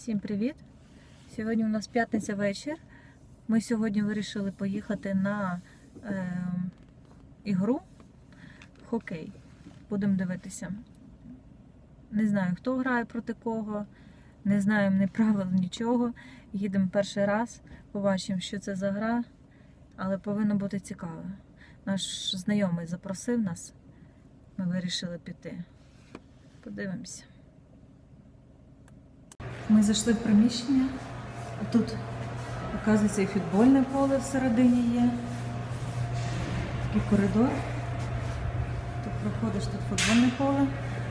Всім привіт! Сьогодні у нас п'ятниця вечір. Ми сьогодні вирішили поїхати на е, ігру хокей. Будемо дивитися. Не знаю, хто грає проти кого, не знаємо ні правил, нічого. Їдемо перший раз, побачимо, що це за гра, але повинно бути цікаво. Наш знайомий запросив нас, ми вирішили піти. Подивимося. Ми зайшли в приміщення. Тут, оказується, і футбольне поле всередині є. Такий коридор. Тут проходиш тут футбольне поле,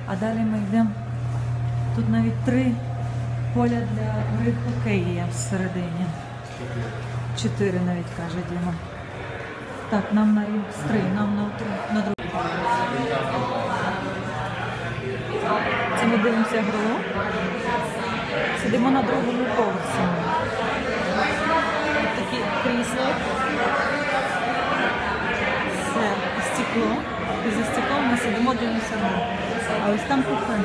а далі ми йдемо. Тут навіть три поля для гри в є всередині. Чотири навіть каже Діма. Так, нам на рівень три, нам на, на другий. Це ми дивимося гру. Сидимо на другому поверсі. Такі крісла. Все, стекло. І за стеклом ми сидимо, дивимося гру. А ось там кухня.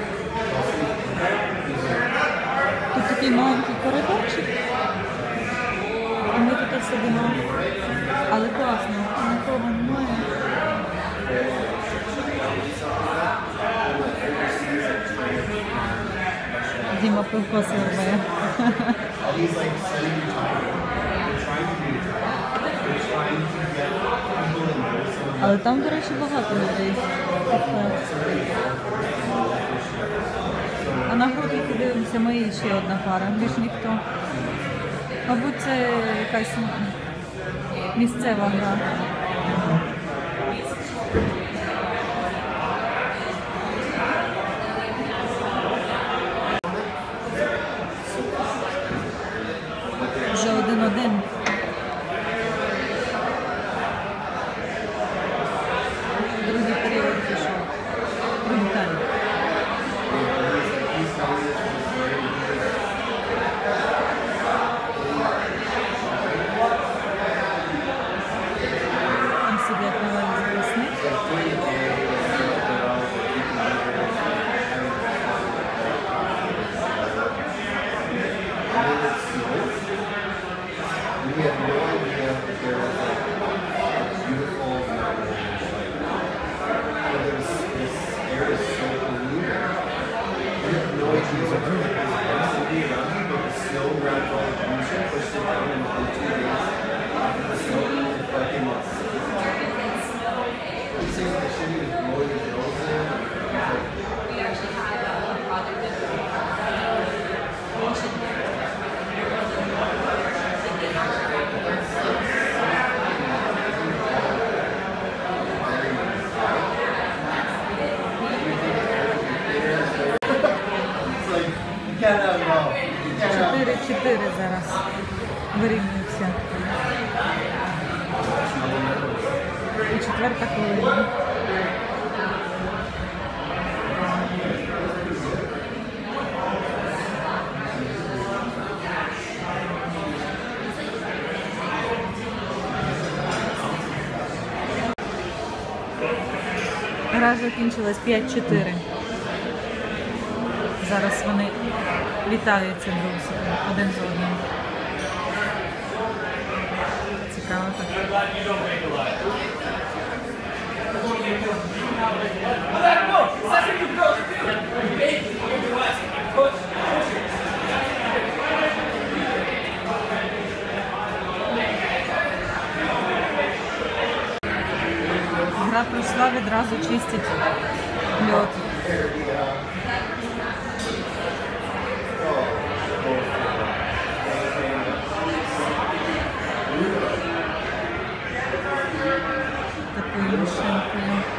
Тут такий маленький коридорчик. І ми тут сидимо. Але класно, нікого немає. Діма пивко свербає. Але там, до речі, багато людей. А на гру тільки дивимося ми і ще одна пара, більш ніхто. Мабуть, це якась місцева гра. 4 зараз вирівнюється. І четверта хвилина. Раз закінчилось 5-4. Зараз вони вітаються друг з- один з одним. Цікаво так. Гра пройшла, відразу чистять льот. Bulu.